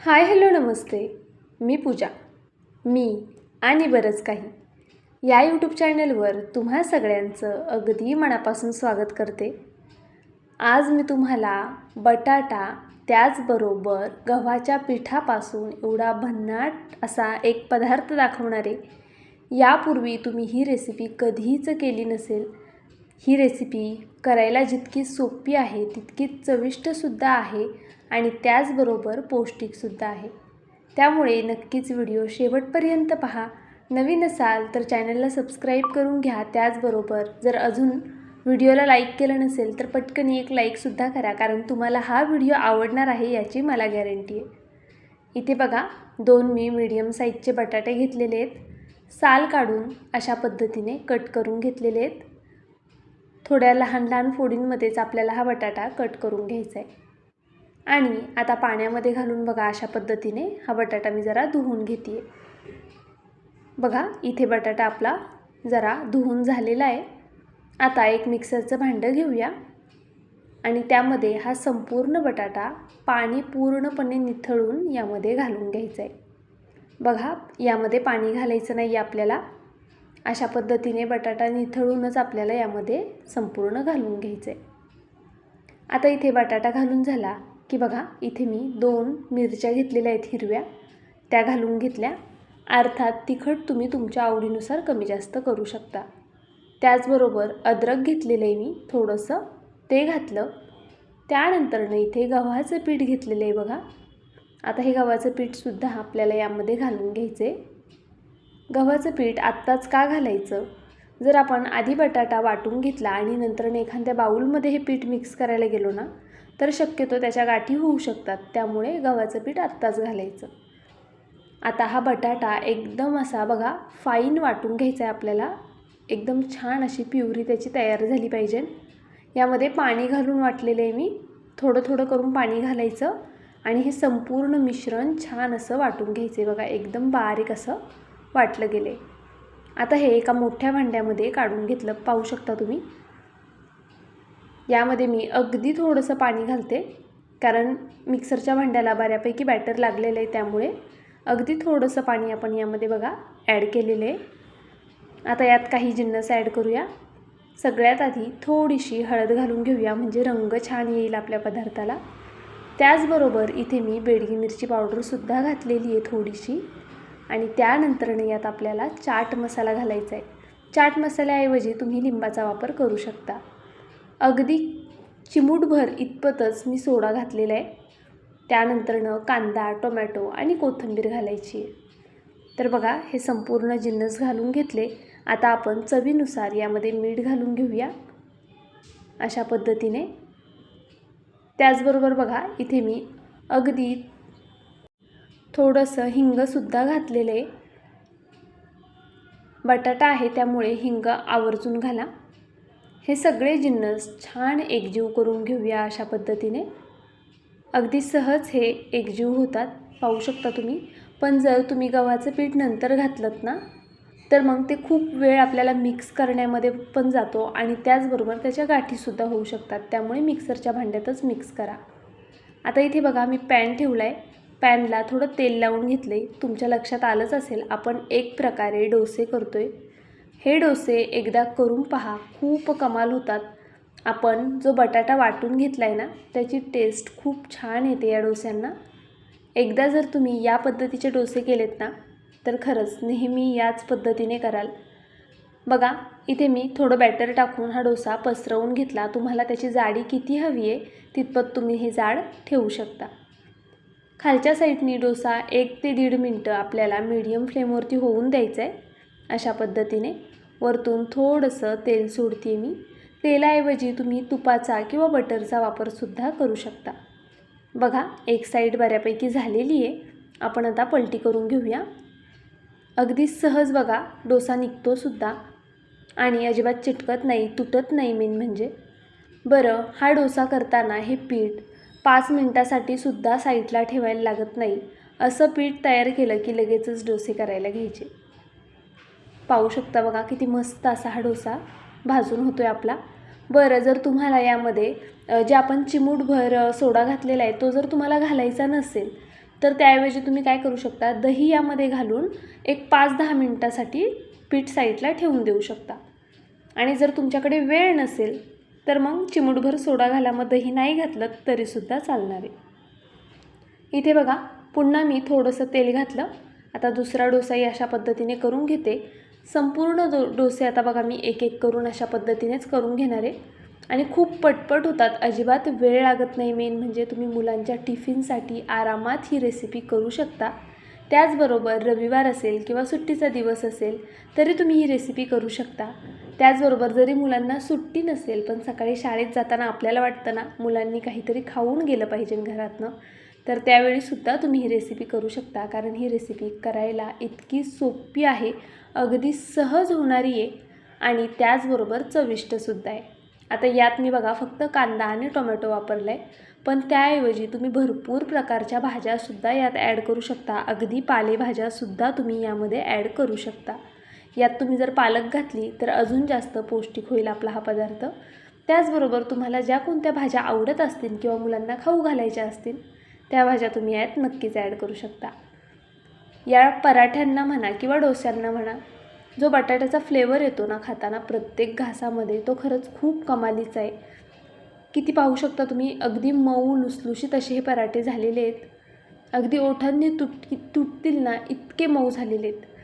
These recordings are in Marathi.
हाय हॅलो नमस्ते. मी पूजा. मी आणि बरंच काही. या यूट्यूब चॅनलवर तुम्हा सगळ्यांचं अगदी मनापासून स्वागत करते. आज मी तुम्हाला बटाटा त्याचबरोबर गव्हाच्या पिठापासून एवढा भन्नाट असा एक पदार्थ दाखवणार आहे. यापूर्वी तुम्ही ही रेसिपी कधीच केली नसेल ही रेसिपी करायला जितकी सोपी आहे तितकीच चविष्टसुद्धा आहे आणि त्याचबरोबर पौष्टिकसुद्धा आहे. त्यामुळे नक्कीच व्हिडिओ शेवटपर्यंत पहा. नवीन असाल तर चॅनलला सबस्क्राईब करून घ्या. त्याचबरोबर जर अजून व्हिडिओला लाईक केलं नसेल तर पटकन एक लाईकसुद्धा करा कारण तुम्हाला हा व्हिडिओ आवडणार आहे याची मला गॅरंटी आहे. इथे बघा दोन मी मीडियम साईजचे बटाटे घेतलेले आहेत. साल काढून अशा पद्धतीने कट करून घेतलेले आहेत. थोड्या लहान लहान फोडींमध्येच आपल्याला हा बटाटा कट करून घ्यायचा आहे आणि आता पाण्यामध्ये घालून बघा अशा पद्धतीने हा बटाटा मी जरा धुवून घेते बघा इथे बटाटा आपला जरा धुवून झालेला आहे आता एक मिक्सरचं भांडं घेऊया. आणि त्यामध्ये हा संपूर्ण बटाटा पाणी पूर्णपणे निथळून यामध्ये घालून घ्यायचं आहे बघा यामध्ये पाणी घालायचं नाही आपल्याला. अशा पद्धतीने बटाटा निथळूनच आपल्याला यामध्ये संपूर्ण घालून घ्यायचं. आहे आता इथे बटाटा घालून झाला की बघा इथे मी दोन मिरच्या घेतलेल्या आहेत हिरव्या. त्या घालून घेतल्या. अर्थात तिखट तुम्ही तुमच्या आवडीनुसार कमी जास्त करू शकता. त्याचबरोबर अद्रक घेतलेलं आहे मी थोडंसं ते घातलं. त्यानंतरनं इथे गव्हाचं पीठ घेतलेलं आहे बघा. आता हे गव्हाचं पीठसुद्धा आपल्याला यामध्ये घालून घ्यायचं आहे गव्हाचं पीठ आत्ताच का घालायचं? जर आपण आधी बटाटा वाटून घेतला आणि नंतर एखाद्या बाऊलमध्ये हे पीठ मिक्स करायला गेलो ना तर शक्यतो त्याच्या गाठी होऊ शकतात. त्यामुळे गव्हाचं पीठ आत्ताच घालायचं. आता हा बटाटा एकदम असा बघा फाईन वाटून घ्यायचा आहे आपल्याला. एकदम छान अशी प्युरी त्याची तयार झाली पाहिजे. यामध्ये पाणी घालून वाटलेलं आहे मी. थोडं थोडं करून पाणी घालायचं आणि हे संपूर्ण मिश्रण छान असं वाटून घ्यायचं आहे बघा. एकदम बारीक असं. वाटलं गेले. आता हे एका मोठ्या भांड्यामध्ये काढून घेतलं. पाहू शकता तुम्ही? यामध्ये मी अगदी थोडंसं पाणी घालते कारण मिक्सरच्या भांड्याला बऱ्यापैकी बॅटर लागलेलं आहे त्यामुळे अगदी थोडंसं पाणी आपण यामध्ये बघा ॲड केलेलं आहे. आता यात काही जिन्नस ॲड करूया. सगळ्यात आधी थोडीशी हळद घालून घेऊया म्हणजे रंग छान येईल आपल्या पदार्थाला. त्याचबरोबर इथे मी बेडगी मिरची पावडरसुद्धा घातलेली आहे थोडीशी. आणि त्यानंतरनं यात आपल्याला चाट मसाला घालायचा आहे. चाट मसाल्याऐवजी तुम्ही लिंबाचा वापर करू शकता. अगदी चिमूटभर इतपतच मी सोडा घातलेला आहे. त्यानंतरनं कांदा टोमॅटो आणि कोथिंबीर घालायची आहे. तर बघा हे संपूर्ण जिन्नस घालून घेतले. आता आपण चवीनुसार यामध्ये मीठ घालून घेऊया. अशा पद्धतीने. त्याचबरोबर बघा इथे मी अगदी थोडंसं हिंगसुद्धा घातलेले. बटाटा आहे त्यामुळे हिंग आवर्जून घाला. हे सगळे जिन्नस छान एकजीव करून घेऊया अशा पद्धतीने. अगदी सहज हे एकजीव होतात पाहू शकता तुम्ही. पण जर तुम्ही गव्हाचं पीठ नंतर घातलं ना तर मग ते खूप वेळ आपल्याला मिक्स करण्यामध्ये पण जातो आणि त्याचबरोबर त्याच्या गाठीसुद्धा होऊ शकतात. त्यामुळे मिक्सरच्या भांड्यातच मिक्स करा. आता इथे बघा मी पॅन ठेवला आहे पॅनला थोडं तेल लावून घेतलं आहे तुमच्या लक्षात आलंच असेल आपण एक प्रकारे डोसे करतो आहे हे डोसे एकदा करून पहा खूप कमाल होतात. आपण जो बटाटा वाटून घेतला आहे ना त्याची टेस्ट खूप छान येते या डोस्यांना. एकदा जर तुम्ही या पद्धतीचे डोसे केलेत ना तर खरंच नेहमी याच पद्धतीने कराल. बघा इथे मी थोडं बॅटर टाकून हा डोसा पसरवून घेतला. तुम्हाला त्याची जाडी किती हवी आहे तितपत तुम्ही हे जाड ठेवू शकता. खालच्या साईडनी डोसा एक ते दीड मिनटं आपल्याला मीडियम फ्लेमवरती होऊन द्यायचं आहे अशा पद्धतीने वरतून थोडंसं तेल सोडते मी. तेलाऐवजी तुम्ही तुपाचा किंवा बटरचा वापरसुद्धा करू शकता. बघा एक साईड बऱ्यापैकी झालेली आहे. आपण आता पलटी करून घेऊया. अगदी सहज बघा डोसा निघतोसुद्धा आणि अजिबात चिटकत नाही तुटत नाही मेन म्हणजे. बरं हा डोसा करताना हे पीठ पाच मिनटासाठी सुद्धा साईडला ठेवायला लागत नाही. असं पीठ तयार केलं की लगेचच डोसे करायला घ्यायचे. पाहू शकता बघा किती मस्त असा हा डोसा भाजून होतो आहे आपला. बरं जर तुम्हाला यामध्ये जे आपण चिमूटभर सोडा घातलेला आहे तो जर तुम्हाला घालायचा नसेल तर त्याऐवजी तुम्ही काय करू शकता दही यामध्ये घालून एक पाच दहा मिनटासाठी पीठ साईडला ठेवून देऊ शकता. आणि जर तुमच्याकडे वेळ नसेल तर मग चिमूटभर सोडा घालामध्येही नाही घातलं तरीसुद्धा चालणार आहे. इथे बघा पुन्हा मी थोडंसं तेल घातलं. आता दुसरा डोसाही अशा पद्धतीने करून घेते. संपूर्ण दो डोसे आता बघा मी एक एक करून अशा पद्धतीनेच करून घेणार आहे. आणि खूप पटपट होतात. अजिबात वेळ लागत नाही मेन म्हणजे तुम्ही मुलांच्या टिफिनसाठी आरामात ही रेसिपी करू शकता. त्याचबरोबर रविवार असेल किंवा सुट्टीचा दिवस असेल तरी तुम्ही ही रेसिपी करू शकता. त्याचबरोबर जरी मुलांना सुट्टी नसेल पण सकाळी शाळेत जाताना आपल्याला वाटतं ना मुलांनी काहीतरी खाऊन गेलं पाहिजे घरातनं तर त्यावेळीसुद्धा तुम्ही ही रेसिपी करू शकता. कारण ही रेसिपी करायला इतकी सोपी आहे अगदी सहज होणारी आहे आणि त्याचबरोबर चविष्टसुद्धा आहे. आता यात मी बघा फक्त कांदा आणि टोमॅटो वापरला आहे पण त्याऐवजी तुम्ही भरपूर प्रकारच्या भाज्यासुद्धा यात ॲड करू शकता. अगदी पालेभाज्यासुद्धा तुम्ही यामध्ये ॲड करू शकता. यात तुम्ही जर पालक घातली तर अजून जास्त पौष्टिक होईल आपला हा पदार्थ. त्याचबरोबर तुम्हाला ज्या कोणत्या भाज्या आवडत असतील किंवा मुलांना खाऊ घालायच्या असतील त्या भाज्या तुम्ही यात नक्कीच ॲड करू शकता. या पराठ्यांना म्हणा किंवा डोस्यांना म्हणा जो बटाट्याचा फ्लेवर येतो ना खाताना प्रत्येक घासामध्ये तो खरंच खूप कमालीचा आहे. किती पाहू शकता तुम्ही अगदी मऊ लुसलुशीत असे हे पराठे झालेले आहेत. अगदी ओठांनी तुट तुटतील ना इतके मऊ झालेले आहेत.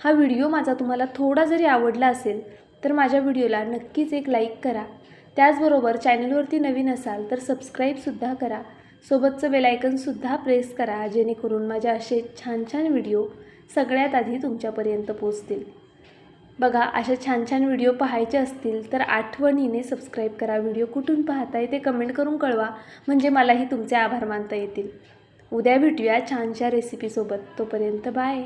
हा व्हिडिओ माझा तुम्हाला थोडा जरी आवडला असेल तर माझ्या व्हिडिओला नक्कीच एक लाईक करा. त्याचबरोबर चॅनलवरती नवीन असाल तर सबस्क्राईबसुद्धा करा. सोबतचं बेलायकनसुद्धा प्रेस करा जेणेकरून माझ्या असे छान छान व्हिडिओ सगळ्यात आधी तुमच्यापर्यंत पोचतील बघा अशा छान छान व्हिडिओ पाहायचे असतील तर आठवणीने सबस्क्राईब करा. व्हिडिओ कुठून पाहताय ते कमेंट करून कळवा म्हणजे मलाही तुमचे आभार मानता येतील. उद्या भेटूया छानशा रेसिपीसोबत. तोपर्यंत बाय.